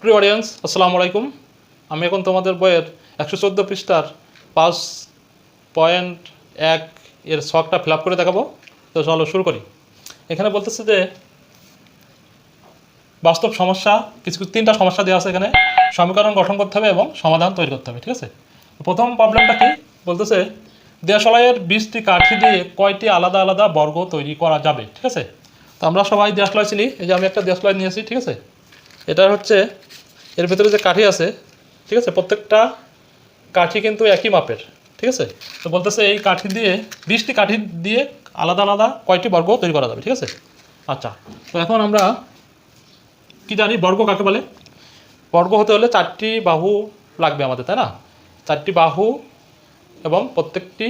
প্রিয় অডিয়েন্স আসসালামু আলাইকুম। আমি এখন তোমাদের বইয়ের একশো চোদ্দ পৃষ্ঠার পাঁচ পয়েন্ট এক এর শখটা ফিল করে দেখাবো। তো চলো শুরু করি। এখানে বলতেছে যে, বাস্তব সমস্যা, কিছু কিছু তিনটা সমস্যা দেওয়া আছে এখানে। সমীকরণ গঠন করতে হবে এবং সমাধান তৈরি করতে হবে, ঠিক আছে? প্রথম প্রবলেমটা কি? বলতেছে দেশলাইয়ের বিশটি কাঠি দিয়ে কয়টি আলাদা আলাদা বর্গ তৈরি করা যাবে, ঠিক আছে? তো আমরা সবাই দেশলাই চিনি, এই যে আমি একটা দেশলাই নিয়েছি ঠিক আছে? এটা হচ্ছে, এর ভেতরে যে কাঠি আছে, ঠিক আছে, প্রত্যেকটা কাঠি কিন্তু একই মাপের, ঠিক আছে? তো বলতেছে এই কাঠি দিয়ে, বিশটি কাঠি দিয়ে আলাদা আলাদা কয়টি বর্গ তৈরি করা যাবে, ঠিক আছে? আচ্ছা তো এখন আমরা কি জানি, বর্গ কাকে বলে? বর্গ হতে হলে চারটি বাহু লাগবে আমাদের, তাই না? চারটি বাহু এবং প্রত্যেকটি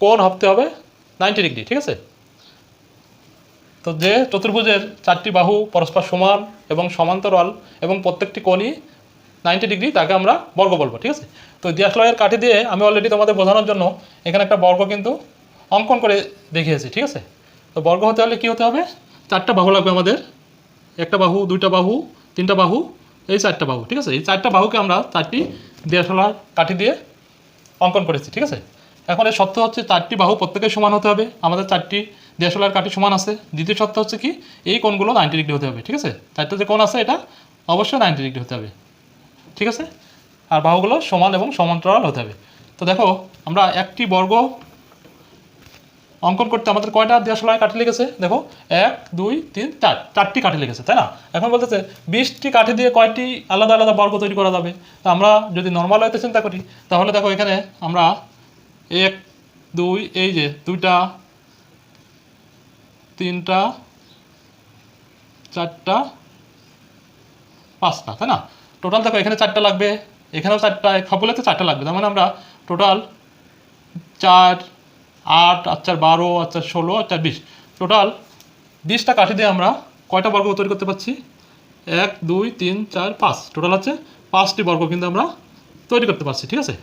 কোণ হতে হবে নাইনটি ডিগ্রি, ঠিক আছে? তো যে চতুর্ভুজের চারটি বাহু পরস্পর সমান এবং সমান্তরাল এবং প্রত্যেকটি কোণই নাইনটি ডিগ্রি তাকে আমরা বর্গ বলব, ঠিক আছে? তো দিয়াশলয়ের কাঠি দিয়ে আমি অলরেডি তোমাদের বোঝানোর জন্য এখানে একটা বর্গ কিন্তু অঙ্কন করে দেখিয়েছি, ঠিক আছে? তো বর্গ হতে হলে কী হতে হবে? চারটা বাহু লাগবে আমাদের। একটা বাহু, দুইটা বাহু, তিনটা বাহু, এই চারটা বাহু, ঠিক আছে? এই চারটা বাহুকে আমরা চারটি দিয়াশলার কাঠি দিয়ে অঙ্কন করেছি, ঠিক আছে? এখন এর সত্য হচ্ছে চারটি বাহু প্রত্যেকের সমান হতে হবে। আমাদের চারটি দেশলার কাঠি সমান আছে। দ্বিতীয় সত্য হচ্ছে কি? এই কোণগুলো নাইনটি ডিগ্রি হতে হবে, ঠিক আছে? চারটে যে কোণ আছে এটা অবশ্যই নাইনটি ডিগ্রি হতে হবে, ঠিক আছে? আর বাহুগুলো সমান এবং সমান্তরাল হতে হবে। তো দেখো, আমরা একটি বর্গ অঙ্কন করতে আমাদের কয়টা দেশলায় কাঠি লেগেছে? দেখো, এক, দুই, তিন, চার, চারটি কাঠি লেগেছে, তাই না? এখন বলতেছে, বিশটি কাঠি দিয়ে কয়টি আলাদা আলাদা বর্গ তৈরি করা যাবে? তো আমরা যদি নর্মাল হইতে চিন্তা করি, তাহলে দেখো এখানে আমরা এক, দুই, এই যে দুইটা, তিনটা, চারটা, পাঁচটা, তাই না? টোটাল দেখো এখানে চারটা লাগবে, এখানেও চারটা, সবগুলোতে চারটা লাগবে। তার মানে আমরা টোটাল চার, আট আর চার বারো আর চার ষোলো আর চার বিশ। টোটাল বিশটা কাঠি দিয়ে আমরা কয়টা বর্গ তৈরি করতে পারছি? এক, দুই, তিন, চার, পাঁচ। টোটাল হচ্ছে পাঁচটি বর্গ কিন্তু আমরা তৈরি করতে পারছি, ঠিক আছে?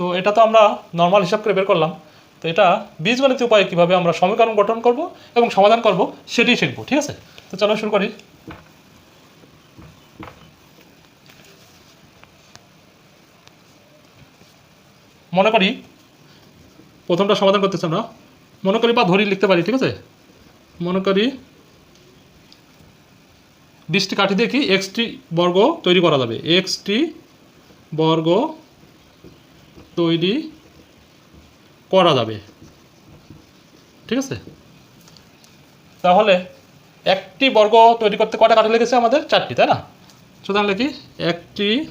তো এটা তো আমরা নর্মাল হিসাব করে বের করলাম। তো এটা বীজগণিত উপায়ে কীভাবে আমরা সমীকরণ গঠন করব এবং সমাধান করব সেটাই শিখব, ঠিক আছে? তো চলো শুরু করি। মনে করি, প্রথমটা সমাধান করতেছি আমরা। মনে করি বা ধরি লিখতে পারি, ঠিক আছে? মনে করি বিশটি কাঠি দিয়ে কি এক্সটি বর্গ তৈরি করা যাবে। এক্সটি বর্গ তৈরি করা যাবে। ঠিক আছে? তাহলে একটি বর্গ তৈরি করতে কটা কাঠি লেগেছে আমাদের? চারটি, তাই না? সুতরাং লিখি, একটি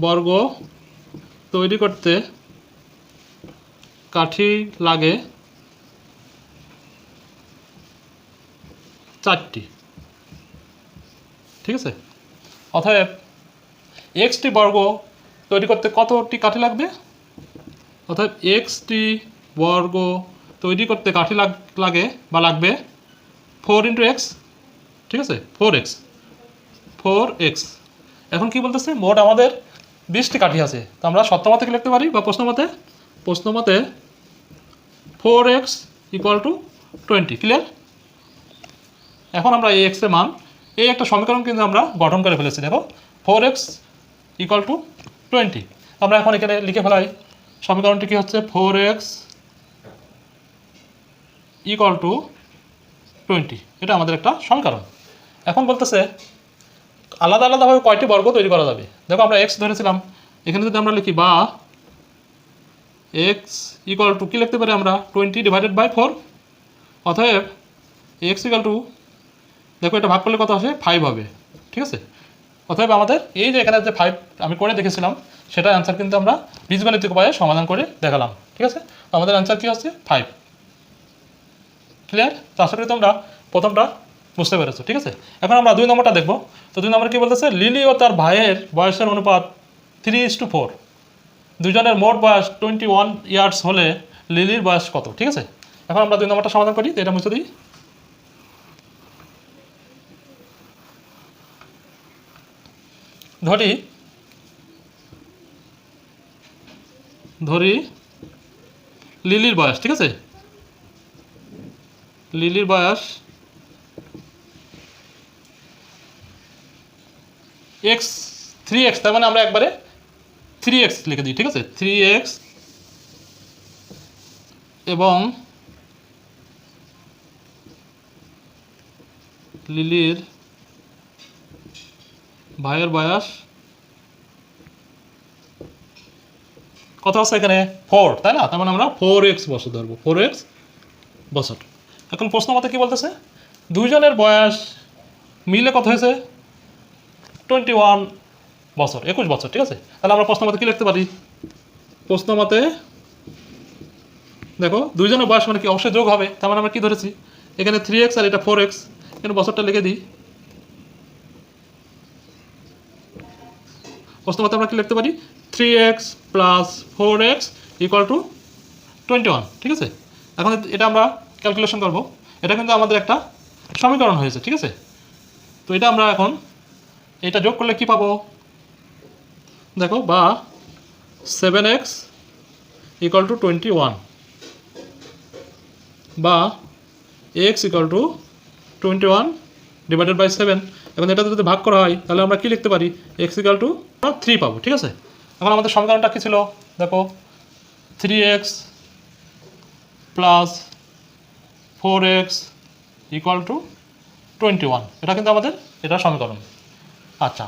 বর্গ তৈরি করতে কাঠি লাগে চারটি। ঠিক আছে? অতএব, এক্সটি বর্গ তৈরি করতে কতটি কাঠি লাগবে? অতএব এক্সটি বর্গ তৈরি করতে কাঠি লাগ বা লাগবে ফোর ইন্টু এক্স ঠিক আছে? ফোর এক্স ফোর এক্স এখন কি বলতেছে? মোট আমাদের বিশটি কাঠি আছে। তো আমরা সত্যমতে কি লিখতে পারি বা প্রশ্নমতে প্রশ্নমতে four X equal to twenty clear এখন আমরা এই এক্সের মান, এই একটা সমীকরণ কিন্তু আমরা গঠন করে ফেলেছি। দেখো four X equal to twenty. আমরা এখন এখানে লিখে ফেলাই। সমীকরণটি কি হচ্ছে? Four X equal to twenty. এটা আমাদের একটা সমীকরণ এখন বলতেছে, আলাদা আলাদাভাবে কয়টি বর্গ তৈরি করা যাবে? দেখো আমরা এক্স ধরেছিলাম। এখানে যদি আমরা লিখি বা, এক্স ইকুয়াল টু, কী লিখতে পারি আমরা? Twenty divided by four. অতএব, এক্স ইকুয়াল টু, দেখো এটা ভাগ করলে কত আসে? ফাইভ হবে। ঠিক আছে? অতএব আমাদের এই যে এখানে যে ফাইভ আমি করে দেখেছিলাম সেটা অ্যান্সার কিন্তু আমরা বীজগণিতিক উপায়ে সমাধান করে দেখালাম, ঠিক আছে? আমাদের অ্যান্সার কী হচ্ছে? ফাইভ ক্লিয়ার তো আশা করি তোমরা প্রথমটা বুঝতে পেরেছ, ঠিক আছে? এখন আমরা দুই নম্বরটা দেখব। তো দুই নম্বর কী বলতেছে? লিলি ও তার ভাইয়ের বয়সের অনুপাত থ্রি ইস টু ফোর দুজনের মোট বয়স টোয়েন্টি ওয়ান ইয়ার্স হলে লিলির বয়স কত, ঠিক আছে? এখন আমরা দুই নম্বরটা সমাধান করি এটা মুছে দিই। ধরি। ধরি। লিলির বয়স, ঠিক আছে? লিলির বয়স এক্স থ্রি এক্স তার মানে আমরা একবারে থ্রি এক্স লিখে দিই, ঠিক আছে? থ্রি এক্স এবং লিলির ভাইয়ের বয়স? কত আছে এখানে ফোর তাই না? তার মানে আমরা ফোর এক্স বছর ধরবো। ফোর এক্স বছর। এখন প্রশ্ন মতে কি বলতেছে? দুইজনের বয়স মিলে কত হয়েছে? টোয়েন্টি ওয়ান বছর, একুশ বছর, ঠিক আছে? তাহলে আমরা প্রশ্ন মতে কি লিখতে পারি? প্রশ্ন মতে দেখো, দুইজনের বয়স মানে কি অবশ্যই যোগ হবে। তার মানে আমরা কি ধরেছি? এখানে থ্রি এক্স আর এটা ফোর এক্স এখানে বছরটা লিখে দিই। প্রশ্ন মতে আমরা কি লিখতে পারি? Three X plus four X equal to twenty one ঠিক আছে? এখন এটা আমরা ক্যালকুলেশন করব। এটা কিন্তু আমাদের একটা সমীকরণ হয়েছে, ঠিক আছে? তো এটা আমরা এখন এটা যোগ করলে কি পাবো? দেখো, বা seven X equal to twenty one বা X equal to twenty one divided by seven এখন এটা যদি ভাগ করা হয়, তাহলে আমরা কি লিখতে পারি? এক্স ইকাল টু থ্রি পাবো, ঠিক আছে? এখন আমাদের সমীকরণটা কী ছিল? দেখো three X plus four X equal to twenty one এটা কিন্তু আমাদের, এটা সমীকরণ। আচ্ছা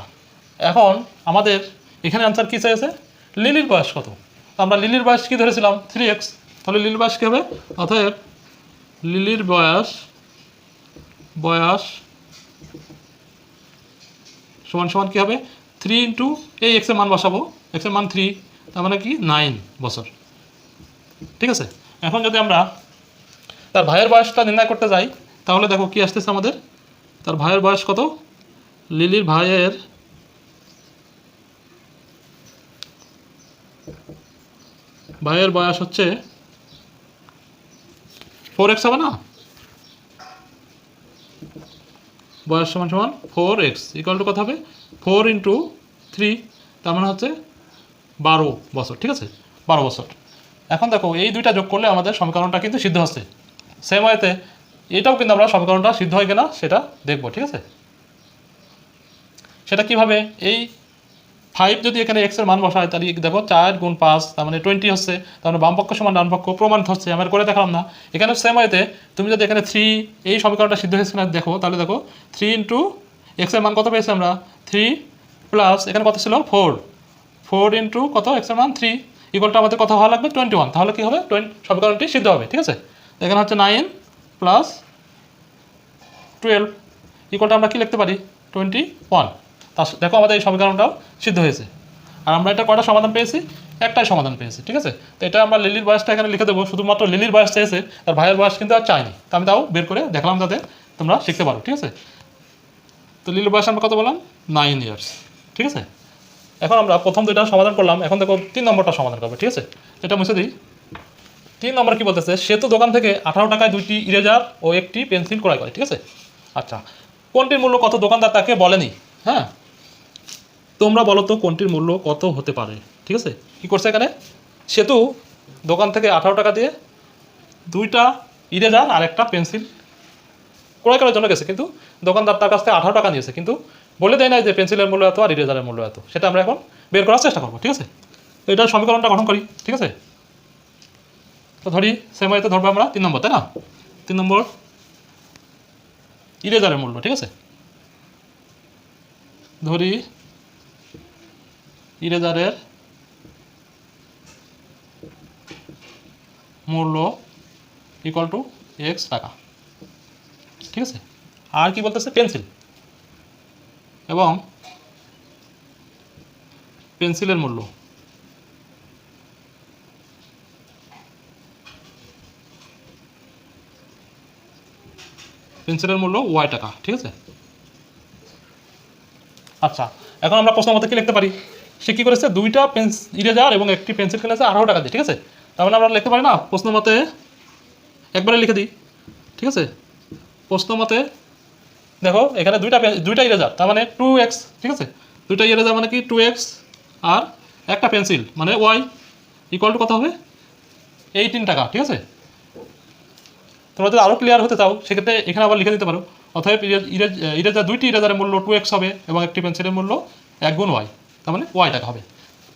এখন আমাদের এখানে আনসার কী চাইছে? লিলির বয়স কত? আমরা লিলির বয়স কী ধরেছিলাম? থ্রি এক্স তাহলে লিলির বয়স কী হবে? অতএব লিলির বয়স বয়স সমান সমান কী হবে? থ্রি ইন্টু এই এক্সের মান বসাবো। এক্সের মান থ্রি তার মানে কি? নাইন বছর। ঠিক আছে? এখন যদি আমরা তার ভাইয়ের বয়সটা নির্ণয় করতে যাই, তাহলে দেখো কি আসতেছে আমাদের? তার ভাইয়ের বয়স কত? লিলির ভাইয়ের ভাইয়ের বয়স হচ্ছে ফোর এক্স হবে না? বয়স সমান সমান ফোর এক্স ইকুয়াল টু কত হবে? ফোর ইন্টু থ্রি তার মানে হচ্ছে বারো বছর, ঠিক আছে? বারো বছর। এখন দেখো, এই দুইটা যোগ করলে আমাদের সমীকরণটা কিন্তু সিদ্ধ হচ্ছে। সেম ওয়েতে এটাও কিন্তু আমরা সমীকরণটা সিদ্ধ হয় কিনা সেটা দেখব, ঠিক আছে? সেটা কীভাবে? এই ফাইভ যদি এখানে এক্সের মান বসায়, তাহলে দেখো, চার গুণ পাঁচ, তার মানে টোয়েন্টি হচ্ছে, তার মানে বাম পক্ষ সমান ডান পক্ষ প্রমাণিত হচ্ছে আমরা করে দেখালাম না। এখানে সেম ওয়েতে তুমি যদি এখানে থ্রি এই সমীকরণটা সিদ্ধ হয়েছে না দেখো, তাহলে দেখো থ্রি ইন্টু এক্সের মান কত পেয়েছি আমরা? থ্রি প্লাস এখানে কত ছিল? ফোর ফোর ইন্টু কত? এক্সের মান থ্রি ইকুয়ালটা আমাদের কত হওয়া লাগবে? টোয়েন্টি ওয়ান তাহলে কী হবে? টোয়েন্টি সমীকরণটি সিদ্ধ হবে, ঠিক আছে? এখানে হচ্ছে নাইন প্লাস টুয়েলভ ইকুয়ালটা আমরা কী লিখতে পারি? টোয়েন্টি ওয়ান তা দেখো আমাদের এই সমীকরণটাও সিদ্ধ হয়েছে। আর আমরা এটা কটা সমাধান পেয়েছি? একটাই সমাধান পেয়েছি, ঠিক আছে? তো এটা আমরা লিলির বয়সটা এখানে লিখে দেবো। শুধুমাত্র লিলির বয়স চেয়েছে তার ভাইয়ের বয়স কিন্তু আর চাইনি। তো আমি তাও বের করে দেখলাম যাতে তোমরা শিখতে পারো, ঠিক আছে? তো লিলির বয়স আমরা কত বললাম? নাইন ইয়ার্স ঠিক আছে? এখন আমরা প্রথম দুইটা সমাধান করলাম। এখন দেখো তিন নম্বরটা সমাধান করব, ঠিক আছে? এটা মুছে দিই। তিন নম্বর কী বলতেছে? সে তো দোকান থেকে আঠারো টাকায় দুইটি ইরেজার ও একটি পেন্সিল ক্রয় করে, ঠিক আছে? আচ্ছা কোনটির মূল্য কত দোকানদার তাকে বলেনি? হ্যাঁ? তোমরা বলো তো কোনটির মূল্য কত হতে পারে? ঠিক আছে? কী করছে এখানে? সেতু, দোকান থেকে আঠারো টাকা দিয়ে দুইটা ইরেজার আর একটা পেন্সিল। ক্রয় করার জন্য গেছে, কিন্তু দোকানদার তার কাছ থেকে আঠারো টাকা নিয়েছে, কিন্তু বলে দেয় না যে পেন্সিলের মূল্য এত আর ইরেজারের মূল্য এত। সেটা আমরা এখন বের করার চেষ্টা করব, ঠিক আছে? তো এটার সমীকরণটা গঠন করি, ঠিক আছে? তো ধরি সেম ওয়েতে ধরবো আমরা, তিন নম্বর, তাই না? তিন নম্বর ইরেজারের মূল্য, ঠিক আছে? ধরি ইরেজারের মূল্য ইকুয়াল টু এক্স টাকা। ঠিক আছে? আর কি বলতেছে? পেন্সিল। এবং পেন্সিলের মূল্য। পেন্সিলের মূল্য ওয়াই টাকা। ঠিক আছে? আচ্ছা এখন আমরা প্রশ্ন মতো কি লিখতে পারি? সে কী করেছে? দুইটা পেন্স ইরেজার এবং একটি পেন্সিল কিনেছে, আঠারো টাকা দিয়ে, ঠিক আছে? তার মানে আমরা লিখতে পারি না, প্রশ্ন মতে একবারে লিখে দিই, ঠিক আছে? প্রশ্ন মতে, দেখো, এখানে দুইটা দুইটা ইরেজার, তার মানে টু এক্স ঠিক আছে? দুইটা ইরেজার মানে কি? টু এক্স আর একটা পেন্সিল মানে ওয়াই ইকুয়াল টু কত হবে? এইটিন টাকা, ঠিক আছে? তোমরা যদি আরও ক্লিয়ার হতে চাও, সেক্ষেত্রে এখানে আবার লিখে দিতে পারো। ইরেজ- ইরেজার দুইটি ইরেজারের মূল্য টু এক্স হবে এবং একটি পেন্সিলের মূল্য এক গুণ ওয়াই তার মানে ওয়াই টাকা হবে।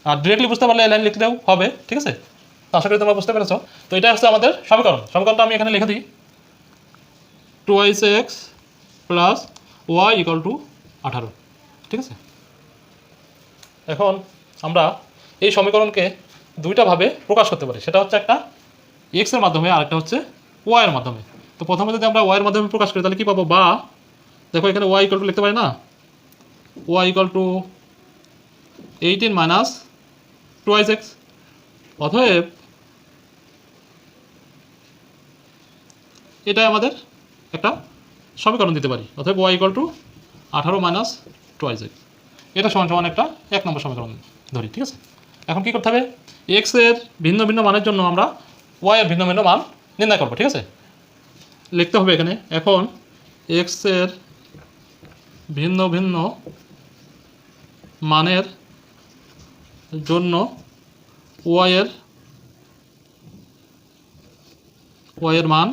আর ডিরেক্টলি বুঝতে পারলে লাইন লিখলেও হবে, ঠিক আছে? আশা করি তোমরা বুঝতে পেরেছ। তো এটা হচ্ছে আমাদের সমীকরণ। সমীকরণটা আমি এখানে লিখে দিই। Two twice X plus Y equal to আঠারো, ঠিক আছে? এখন আমরা এই সমীকরণকে দুইটাভাবে প্রকাশ করতে পারি। সেটা হচ্ছে একটা এক্সের মাধ্যমে আর একটা হচ্ছে ওয়াই এর মাধ্যমে। তো প্রথমে যদি আমরা ওয়াই এর মাধ্যমে প্রকাশ করি, তাহলে কি পাবো? বা, দেখো এখানে ওয়াই ইকাল টু লিখতে পারি না? Y equal to eighteen minus two twice X অতএব এটা আমাদের একটা সমীকরণ দিতে পারি। অতএব ওয়াই ইকাল টু আঠারো মাইনাস টু আইস এক্স এটা সমান সমান একটা এক নম্বর সমীকরণ ধরি, ঠিক আছে? এখন কি করতে হবে? এক্সের ভিন্ন ভিন্ন মানের জন্য আমরা ওয়াই এর ভিন্ন ভিন্ন মান নির্ণয় করব, ঠিক আছে? লিখতে হবে এখানে, এখন এক্সের ভিন্ন ভিন্ন মানের জন্য ওয়াইয়ের ওয়াইয়ের মান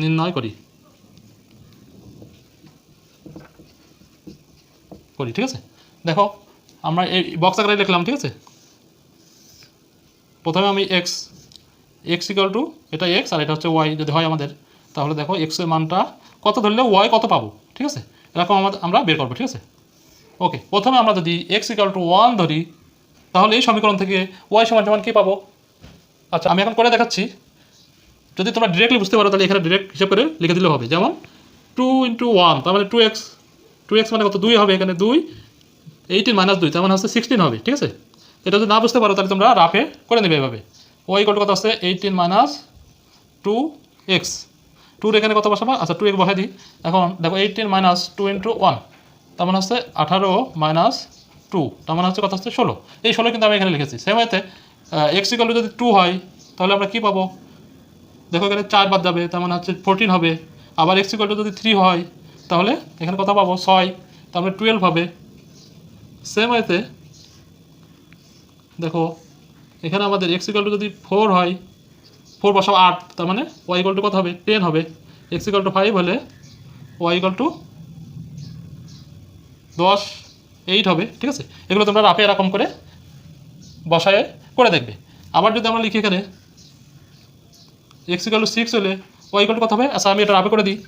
নির্ণয় করি। করি, ঠিক আছে? দেখো, আমরা এই বক্স আকারে লিখলাম, ঠিক আছে? প্রথমে আমি এক্স এক্স ইকাল টু এটা এক্স আর এটা হচ্ছে ওয়াই যদি হয় আমাদের, তাহলে দেখো এক্সের মানটা কত ধরলে ওয়াই কত পাবো, ঠিক আছে? এরকম আমরা বের করব, ঠিক আছে? ওকে প্রথমে আমরা যদি এক্স ইকাল টু ওয়ান ধরি, তাহলে এই সমীকরণ থেকে ওয়াই সমান সমান কী পাবো? আচ্ছা আমি এখন করে দেখাচ্ছি। যদি তোমরা ডিরেক্টলি বুঝতে পারো, তাহলে এখানে ডিরেক্ট হিসেব করে লিখে দিলে হবে। যেমন টু ইন্টু ওয়ান তার মানে টু এক্স টু এক্স মানে কত? দুই হবে এখানে দুই এইটিন মাইনাস দুই, তার মানে হচ্ছে সিক্সটিন হবে, ঠিক আছে? এটা যদি না বুঝতে পারো, তাহলে তোমরা রাফে করে নেবে এভাবে। ওয়াই কত কত আছে? এইটিন মাইনাস টু এক্স টুর এখানে কত বসাবো? আচ্ছা টু এক্স বসাই দিই। এখন দেখো eighteen minus two into one তার মানে হচ্ছে আঠারো মাইনাস টু তার মানে হচ্ছে কথা হচ্ছে ষোলো। এই ষোলো কিন্তু আমি এখানে লিখেছি। সেম ওয়েতে এক্স ইকাল যদি টু হয়, তাহলে আমরা কী পাবো? দেখো এখানে চার বাদ যাবে, তার মানে হচ্ছে ফোরটিন হবে। আবার এক্স ইকাল যদি থ্রি হয়, তাহলে এখানে কথা পাবো ছয় তারপরে টুয়েলভ হবে। সেম ওয়েতে দেখো, এখানে আমাদের এক্স ইকাল যদি ফোর হয় ফোর বসাবো আট, তার মানে ওয়াই ইকাল টু কত হবে? টেন হবে। এক্স ইকাল টু ফাইভ হলে ওয়াই ইকাল টু দশ এইট হবে, ঠিক আছে? এগুলো তোমরা রাফে এরকম করে বসায় করে দেখবে। আবার যদি আমরা লিখি এখানে এক্স ইকাল টু সিক্স হলে ওয়াই ইকাল কত হবে? আচ্ছা আমি এটা রাফে করে দিই।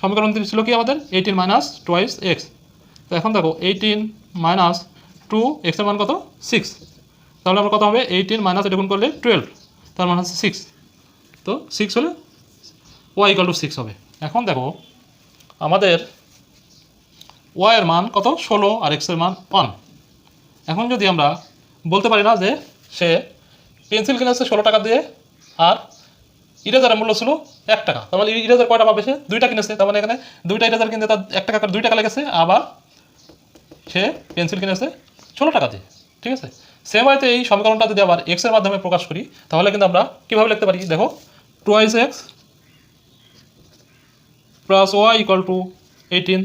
সমীকরণ ছিল কি আমাদের? এইটিন মাইনাস টোয়াইস এক্স তো এখন দেখো এইটিন মাইনাস টু এক্সের মান কত? সিক্স তাহলে আমার কত হবে? এইটিন মাইনাস এটা করলে টুয়েলভ তার মান হচ্ছে সিক্স তো সিক্স হলে ওয়াই ইকাল টু সিক্স হবে। এখন দেখো, আমাদের ওয়াইয়ের মান কত? ষোলো, আর এক্সের মান ওয়ান এখন যদি আমরা বলতে পারি না যে সে পেন্সিল কিনেছে ষোলো টাকা দিয়ে, আর ইরেজারের মূল্য ছিল এক টাকা। তার মানে ইরেজার কয়টা পাবে সে দুইটা কিনেছে। তার মানে এখানে দুইটা ইরেজার কিনতে তার এক টাকা দুই টাকা লেগেছে, আবার সে পেন্সিল কিনেছে ষোলো টাকা দিয়ে। ঠিক আছে? সেম হয়তো এই সমীকরণটা যদি আবার এক্সের মাধ্যমে প্রকাশ করি, তাহলে কিন্তু আমরা কীভাবে লিখতে পারি? দেখো two twice X plus Y equal to eighteen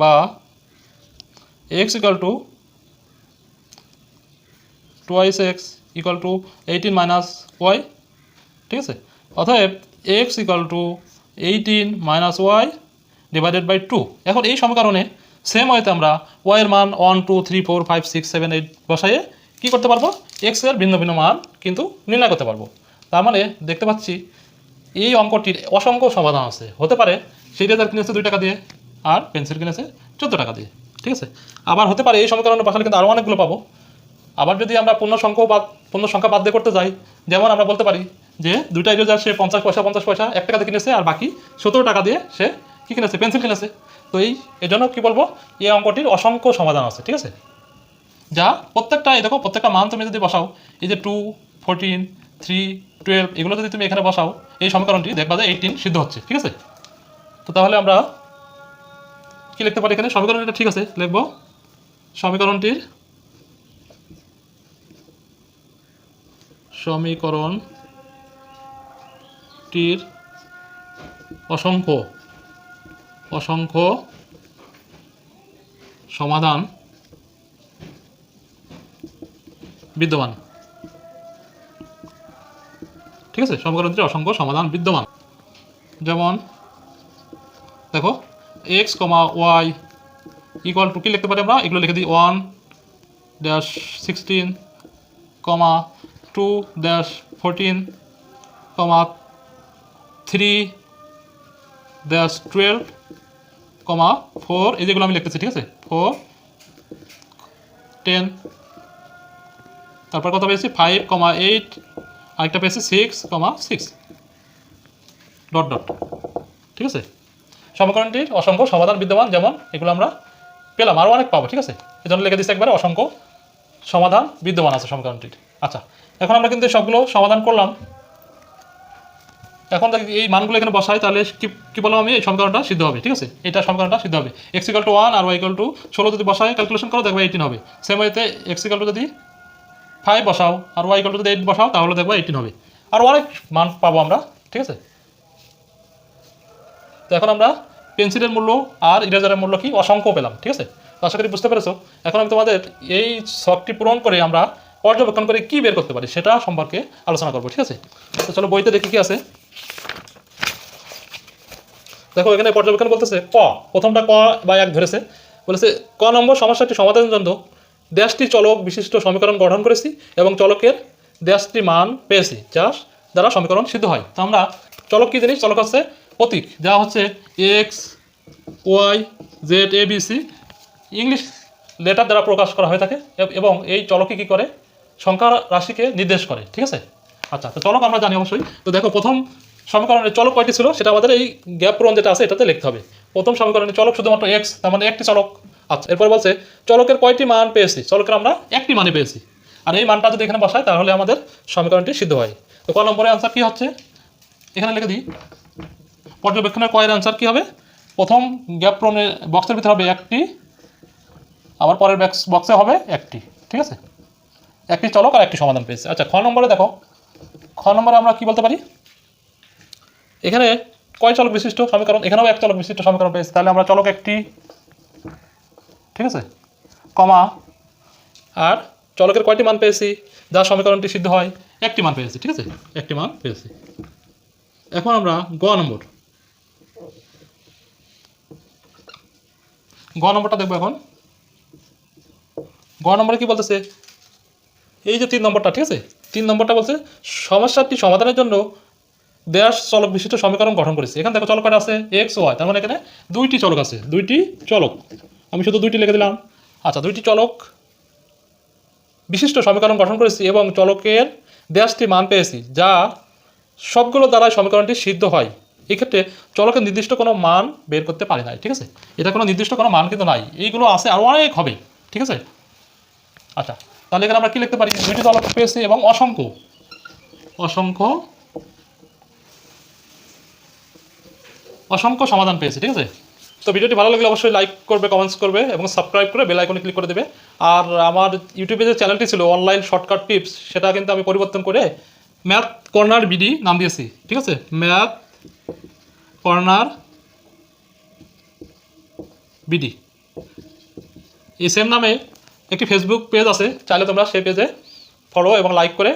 বা X equal to twice X equal to eighteen minus Y ঠিক আছে? অতএব X equal to eighteen minus Y divided by two এখন এই সমীকরণে সেম হয়তো আমরা ওয়াইয়ের মান one two three four five six seven eight বসাইয়ে কী করতে পারব? এক্সের ভিন্ন ভিন্ন মান কিন্তু নির্ণয় করতে পারব। তার মানে দেখতে পাচ্ছি এই অঙ্কটির অসংখ্য সমাধান আছে। হতে পারে সেই রেজার কিনেছে দুই টাকা দিয়ে। আর পেন্সিল কিনেছে চোদ্দ টাকা দিয়ে, ঠিক আছে? আবার হতে পারে এই সমীকরণের পাশালে কিন্তু আরও অনেকগুলো পাবো। আবার যদি আমরা পূর্ণ সংখ্যা বাদ, পূর্ণ সংখ্যা বাদ দিয়ে করতে যাই, যেমন আমরা বলতে পারি যে দুইটা ইরেজার সে পঞ্চাশ পয়সা পঞ্চাশ পয়সা, এক টাকা দিয়ে কিনেছে আর বাকি সতেরো টাকা দিয়ে সে কী কিনেছে? পেন্সিল কিনেছে। তো এই এই জন্য কী বলব, এই অঙ্কটির অসংখ্য সমাধান আছে, ঠিক আছে? যা প্রত্যেকটা, এই দেখো, প্রত্যেকটা মান তুমি যদি বসাও, এই যে টু ফোরটিন থ্রি টুয়েলভ এগুলো যদি তুমি এখানে বসাও, এই সমীকরণটি দেখবা যে এইটিন সিদ্ধ হচ্ছে, ঠিক আছে? তো তাহলে আমরা কি লিখতে পারি এখানে? সমীকরণটা ঠিক আছে, লিখব। সমীকরণটির সমীকরণটির অসংখ্য অসংখ্য সমাধান বিদ্যমান। ঠিক আছে? সমীকরণটির অসংখ্য সমাধান বিদ্যমান। যেমন, দেখো X comma Y equal to কি লিখতে পারি আমরা? এগুলো লিখে দিই one dash sixteen comma two dash fourteen comma three dash twelve comma four এই যেগুলো আমি লিখতেছি, ঠিক আছে? ফোর টেন তারপর কত পেয়েছি? ফাইভ কমা এইট আরেকটা পেয়েছি six comma six dot dot ঠিক আছে? সমীকরণটির অসংখ্য, সমাধান বিদ্যমান, যেমন এগুলো আমরা পেলাম। আরও অনেক পাবো, ঠিক আছে? এই জন্য লিখে দিচ্ছি একবারে, অসংখ্য সমাধান বিদ্যমান আছে সমীকরণটির। আচ্ছা এখন আমরা কিন্তু সবগুলো সমাধান করলাম। এখন দেখি এই মানগুলো এখানে বসাই, তাহলে কি কি বললাম আমি? এই সমীকরণটা সিদ্ধ হবে, ঠিক আছে? এটা সমীকরণটা সিদ্ধ হবে। এক্স ইকাল টু ওয়ান আর ওয়াই ইকাল টু ষোলো যদি বসাই ক্যালকুলেশন করো, দেখবে এইটিন হবে। সেম ওয়েতে এক্স ইকাল টু যদি ফাইভ বসাও আর ওয়াই ইকাল টু যদি এইট বসাও, তাহলে দেখবে এইটিন হবে। আর অনেক মান পাবো আমরা, ঠিক আছে? তো এখন আমরা পেন্সিলের মূল্য আর ইরেজারের মূল্য কি অসংখ্য পেলাম, ঠিক আছে? আশা করি বুঝতে পেরেছ। এখন আমি তোমাদের এই শখটি পূরণ করে আমরা পর্যবেক্ষণ করে কি বের করতে পারি সেটা সম্পর্কে আলোচনা করব, ঠিক আছে? তো চলো বইতে দেখি কি আছে। দেখো, এখানে পর্যবেক্ষণ বলতেছে ক, প্রথমটা ক বা এক ধরেছে। বলেছে, ক নম্বর সমস্যাটি সমাধানের জন্য দেশটি চলক বিশিষ্ট সমীকরণ গঠন করেছি এবং চলকের দেশটি মান পেয়েছি যা দ্বারা সমীকরণ সিদ্ধ হয়। তো আমরা চলক কী জিনিস? চলক হচ্ছে প্রতীক। যা হচ্ছে X, Y, Z, A, B, C. English letter দ্বারা প্রকাশ করা হয়ে থাকে এবং এই চলকে কী করে? সংখ্যা রাশিকে নির্দেশ করে, ঠিক আছে? আচ্ছা তো চলক আমরা জানি অবশ্যই। তো দেখো, প্রথম সমীকরণের চলক কয়টি ছিল? সেটা আমাদের এই গ্যাপ পূরণ যেটা আছে, এটাতে লিখতে হবে। প্রথম সমীকরণে চলক শুধুমাত্র এক্স তার মানে একটি চলক। আচ্ছা এরপর বলছে, চলকের কয়টি মান পেয়েছি? চলকের আমরা একটি মানে পেয়েছি। আর এই মানটা যদি এখানে বসাই, তাহলে আমাদের সমীকরণটি সিদ্ধ হয়। তো ক নম্বরের আনসার কী হচ্ছে? এখানে লিখে দিই। পর্যবেক্ষণের কয়ের অ্যান্সার কী হবে? প্রথম গ্যাপ পূরণের বক্সের ভিতরে হবে একটি, আবার পরের বক্স হবে একটি, ঠিক আছে? একটি চলক আর একটি সমাধান পেয়েছে। আচ্ছা খ নম্বরে দেখো। খ নম্বরে আমরা কি বলতে পারি? এখানে কয় চলক বিশিষ্ট সমীকরণ? এখানেও এক চলক বিশিষ্ট সমীকরণ পেয়েছে। তাহলে আমরা চলক একটি, ঠিক আছে? কমা, আর চলকের কয়টি মান পেয়েছি? যা সমীকরণটি সিদ্ধ হয়, একটি মান পেয়েছি, ঠিক আছে? একটি মান পেয়েছি। এখন আমরা গ নম্বর। গ নম্বরটা দেখব এখন। গ নম্বরে কি বলতেছে? এই যে তিন নম্বরটা, ঠিক আছে? তিন নম্বরটা বলছে, সমস্যাটি সমাধানের জন্য দেশ চলক বিশিষ্ট সমীকরণ গঠন করেছে। এখানে দেখো চলক আছে? X, Y. তার মানে এখানে দুইটি চলক আছে, দুইটি চলক। আমি শুধু দুইটি লিখে দিলাম। আচ্ছা দুইটি চলক বিশিষ্ট সমীকরণ গঠন করেছি এবং চলকের দেশটি মান পেয়েছি, যা সবগুলো দ্বারাই সমীকরণটি সিদ্ধ হয়। এক্ষেত্রে চলকের নির্দিষ্ট কোনো মান বের করতে পারে নাই, ঠিক আছে? এটা কোনো নির্দিষ্ট কোনো মান কিন্তু নাই। এইগুলো আছে আরও অনেক হবে, ঠিক আছে? আচ্ছা তাহলে এখানে আমরা কী লিখতে পারি? দুইটি চলক পেয়েছি এবং অসংখ্য। অসংখ্য অসংখ্য সমাধান পেয়েছি, ঠিক আছে? তো ভিডিওটি ভালো লাগলে অবশ্যই লাইক করবে কমেন্টস করবে এবং সাবস্ক্রাইব করে বেল আইকনে ক্লিক করে দেবে। আর আমার ইউটিউবে যে চ্যানেলটি ছিল অনলাইন শর্টকাট টিপস সেটা কিন্তু আমি পরিবর্তন করে ম্যাথ কর্নার বিডি নাম দিয়েছি, ঠিক আছে? ম্যাথ কর্নার বিডি এই সেম নামে একটি ফেসবুক পেজ আছে, চাইলে তোমরা সেই পেজে ফলো এবং লাইক করে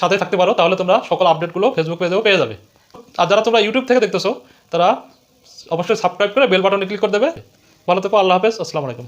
সাথে থাকতে পারো, তাহলে তোমরা সকল আপডেটগুলো ফেসবুক পেজেও পেয়ে যাবে। আর যারা তোমরা ইউটিউব থেকে দেখতেছো, তারা অবশ্যই সাবস্ক্রাইব করে বেল বাটনে ক্লিক করে দেবে। ভালো থেকো, আল্লাহ হাফেজ, আসসালামু আলাইকুম।